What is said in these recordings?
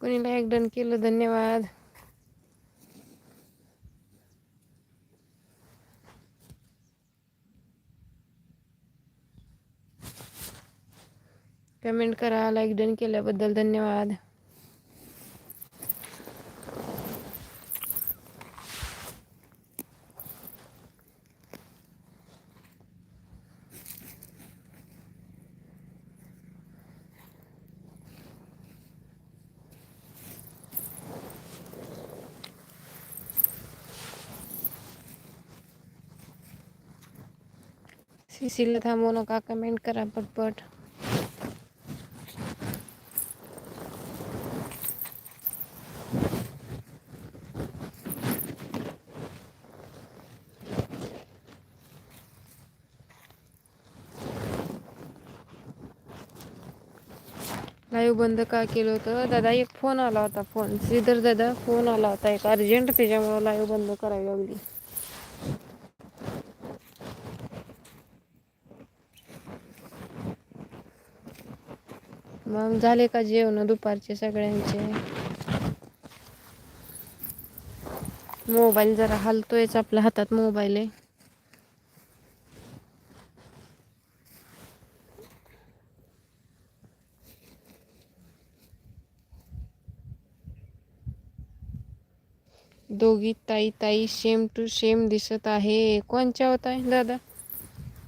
कोणी like done केलं धन्यवाद. कमेंट करा लाईक डन केल्याबद्दल धन्यवाद. सिसीला थांबवू नका कमेंट करा पटपट लाईव्ह बंद का केलं होतं दादा एक फोन आला होता फोन श्रीधर दादा फोन आला होता एक अर्जंट त्याच्यामुळं लाईव्ह बंद करावी लागली मग झाले का जेवण दुपारचे सगळ्यांचे? मोबाईल जरा हलतोयच आपल्या हातात मोबाईल आहे. दोघी ताई ताई सेम टू सेम दिसत आहे. कोणच्या होत आहे दादा?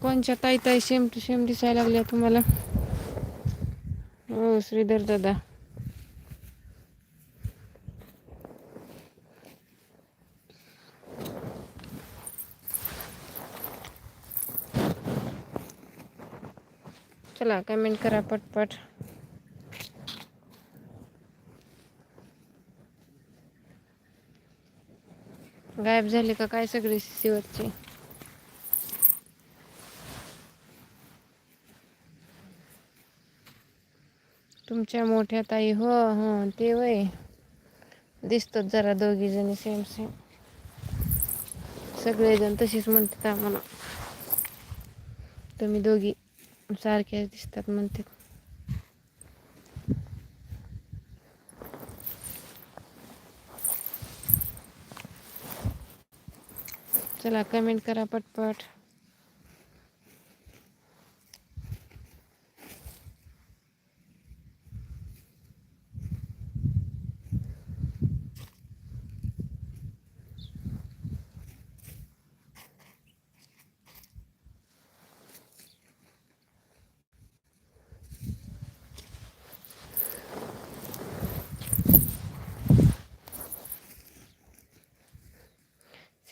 कोणच्या ताई ताई सेम टू सेम दिसायला लागल्या तुम्हाला? हो श्रीधर दादा चला कमेंट करा पटपट गायब झाले का काय सगळे सीसीवरचे आमच्या मोठ्या ताई हो हो ते वय. दिसतात जरा दोघी जणी सेम सेम सगळेजण तशीच म्हणतात आम्हाला. तुम्ही दोघी सारख्याच दिसतात म्हणतात. चला कमेंट करा पटपट.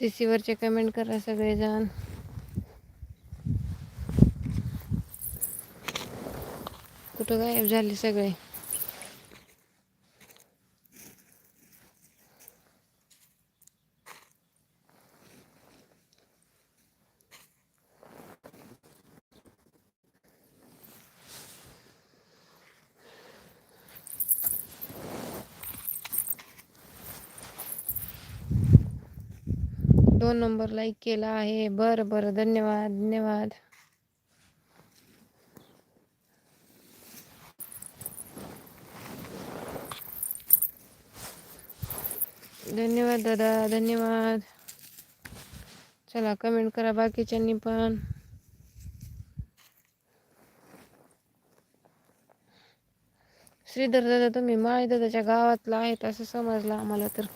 सीसीवरचे कमेंट करा सगळेजण. कुठं गायब झाले सगळे? दोन नंबर लाईक केला आहे. बरं बरं. धन्यवाद धन्यवाद. धन्यवाद दादा धन्यवाद. चला कमेंट करा बाकीच्यांनी पण. श्रीधर दादा तुम्ही माळी दादाच्या गावातला आहेत असं समजलं आम्हाला तर.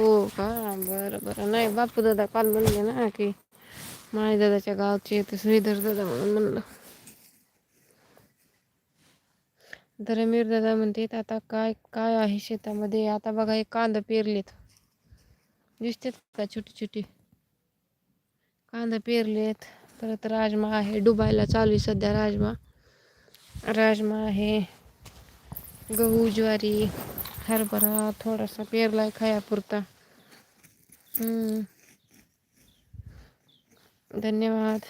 हो का? बरं बरं. नाही बापू दादा काल म्हणले ना की माळी दादाच्या गावचे ते श्रीधर दादा म्हणून म्हणलं. धरमीर दादा म्हणतात आता काय काय आहे शेतामध्ये? आता बघा हे कांदा पेरलेत. दिसतात का छोटी छोटी कांदा पेरलेत. परत राजमा आहे डुबायला चालू आहे सध्या राजमा. राजमा आहे गहू ज्वारी हरभरा थोडासा पेरलाय खायापुरता हम्म. धन्यवाद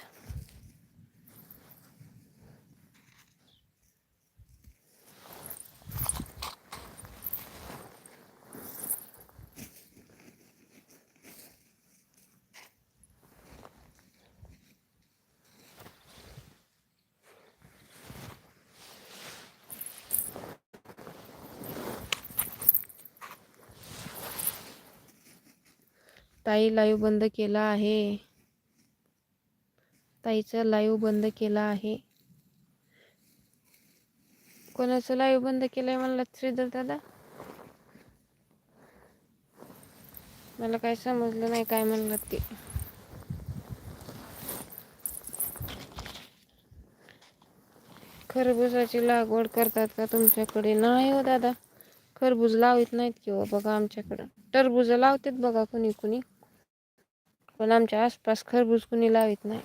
ताई लाईव्ह बंद केला आहे. ताईचं लाईव्ह बंद केला आहे. कोणाचं लाईव्ह बंद केलंय म्हणलं श्रीधर दादा? मला काय समजलं नाही काय म्हणलं ते? खरबुजाची लागवड करतात का तुमच्याकडे? नाही हो दादा. खरबूज लावित नाहीत किंवा हो बघा आमच्याकडं. टरबूज लावतात बघा कुणी कुणी. पण आमच्या आसपास खरबूज कुणी लावित नाही.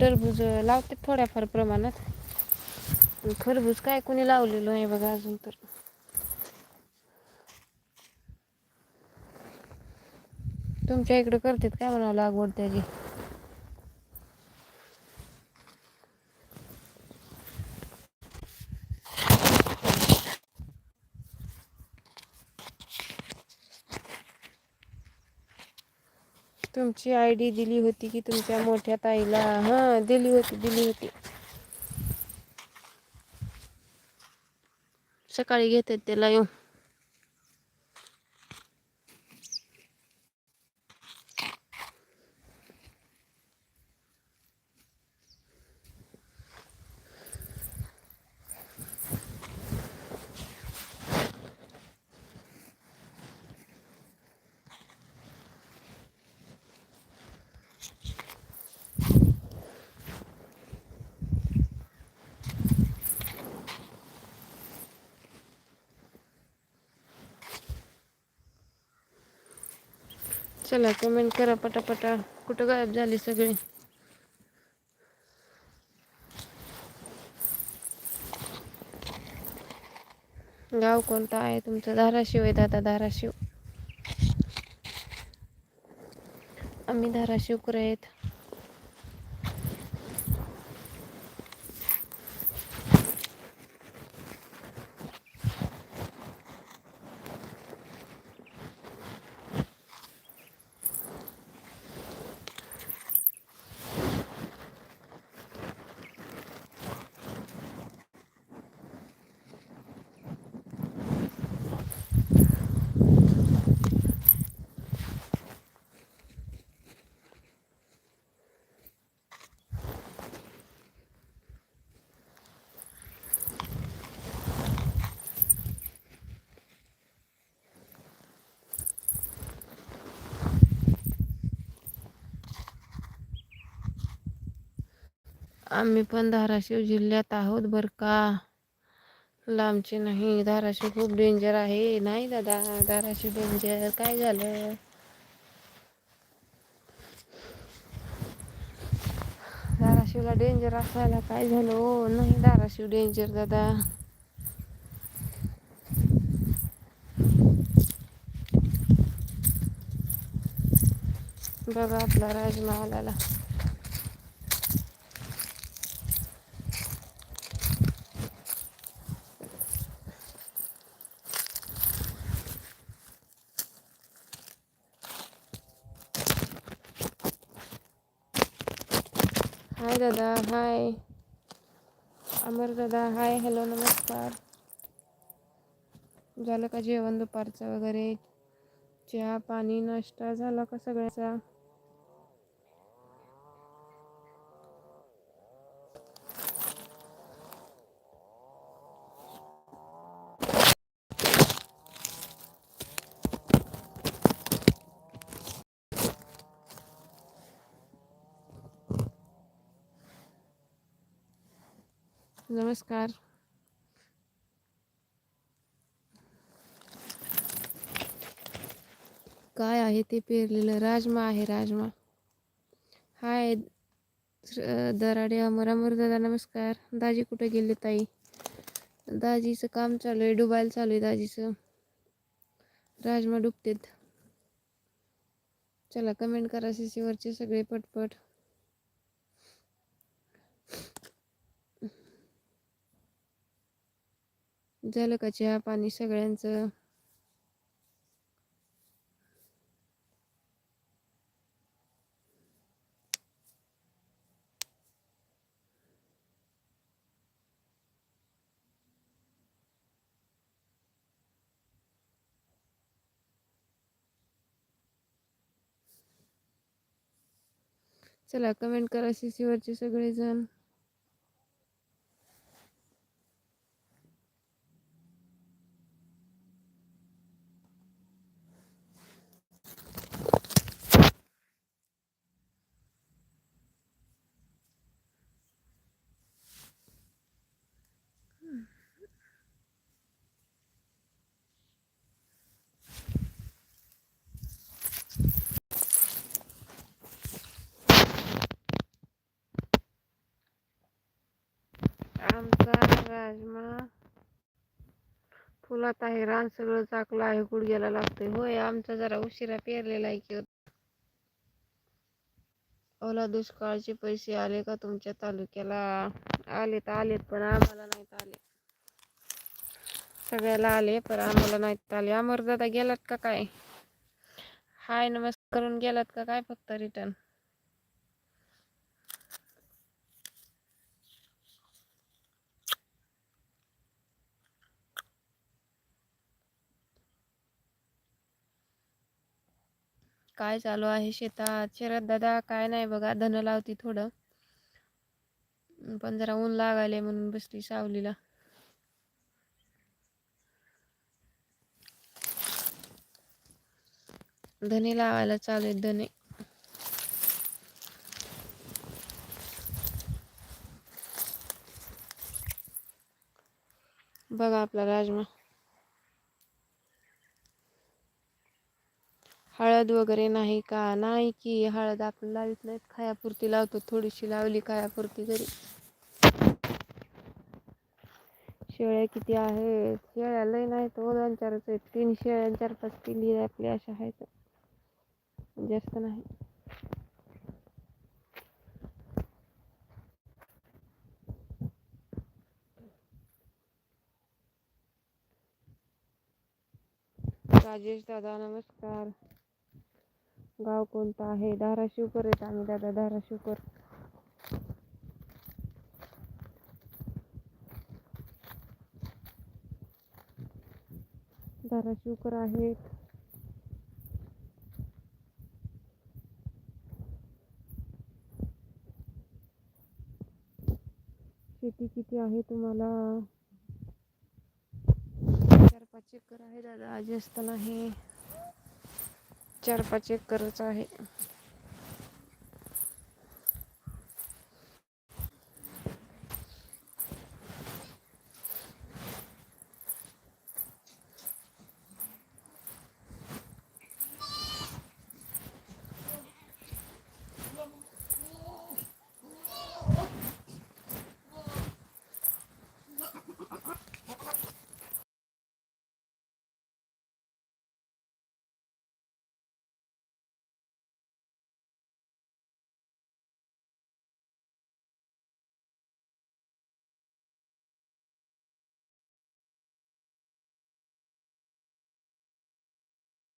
टरबूज लावतात थोड्याफार प्रमाणात. खरबूज काय कुणी लावलेलं नाही बघा अजून तर. तुमच्या इकडे करतात काय म्हणावं लागवड त्याची? तुमची आय डी दिली होती की तुमच्या मोठ्या ताईला? हां दिली होती दिली होती. सकाळी घेतात त्याला येऊन. चला कमेंट करा पटापटा. कुठं गायब झाली सगळी? गाव कोणतं आहे तुमचं? धाराशिव आहे दादा धाराशिव. आम्ही धाराशिवकर आहेत. आम्ही पण धाराशिव जिल्ह्यात आहोत बरं का. लांबचे नाही धाराशिव खूप डेंजर आहे. नाही दादा धाराशिव डेंजर काय झालं? धाराशिवला डेंजर असायला काय झालं? हो नाही धाराशिव डेंजर दादा. बघा आपला राजमहाल हाय दादा हाय अमर दादा हाय हॅलो नमस्कार झालं का जेवण दुपारचं वगैरे? चहा पाणी नाश्ता झाला का सगळ्याचा? नमस्कार. काय आहे ते पेरलेलं? राजमा आहे राजमा. हाय दराडे अमर अमर दादा नमस्कार. दाजी कुठे गेले ताई? दाजीचं काम चालू आहे डुबायला चालू आहे दाजीचं. राजमा डुबतेत. चला कमेंट करा सीसीवरचे सगळे पटपट. झालं का चहा पाणी सगळ्यांचं? चला कमेंट करा सी सी वरचे सगळेजण. आमचा राजमा. फुलात आहे रान सगळं चाकलं आहे गुडघ्याला लागतंय. होय आमचा जरा उशिरा पेरलेला आहे की. ओला दुष्काळचे पैसे आले का तुमच्या तालुक्याला? आले तर आलेत पण आम्हाला नाहीत आले. सगळ्याला आले पण आम्हाला नाहीत आले. अमर दादा गेलात का काय? हाय नमस्कार करून गेलात का काय फक्त रिटर्न काय चालू आहे शेतात? शरद दादा काय नाही बघा धन लावती थोडं. पण जरा ऊन लागायला म्हणून बसली सावलीला. धने लावायला चालू आहेत धने. बघा आपला राजमा. हळद वगैरे नाही का? नाही की हळद आपण लावित नाहीत. खायापुरती लावतो. थोडीशी लावली खायापुरती घरी. शेळ्या किती आहेत? शेळ्या लय नाही तर हो. दोन चारच आहेत तीन शेळ्या चार पाच पिल्ली आपली अशा आहेत. जास्त नाही. राजेश दादा नमस्कार. गाव कोणतं आहे? धाराशिवकर आहेत आम्ही दादा धाराशिवकर. धाराशिवकर आहेत. शेती किती आहे तुम्हाला? चार पाच एकर आहे दादा जास्त नाही चार पाच एकरच आहे.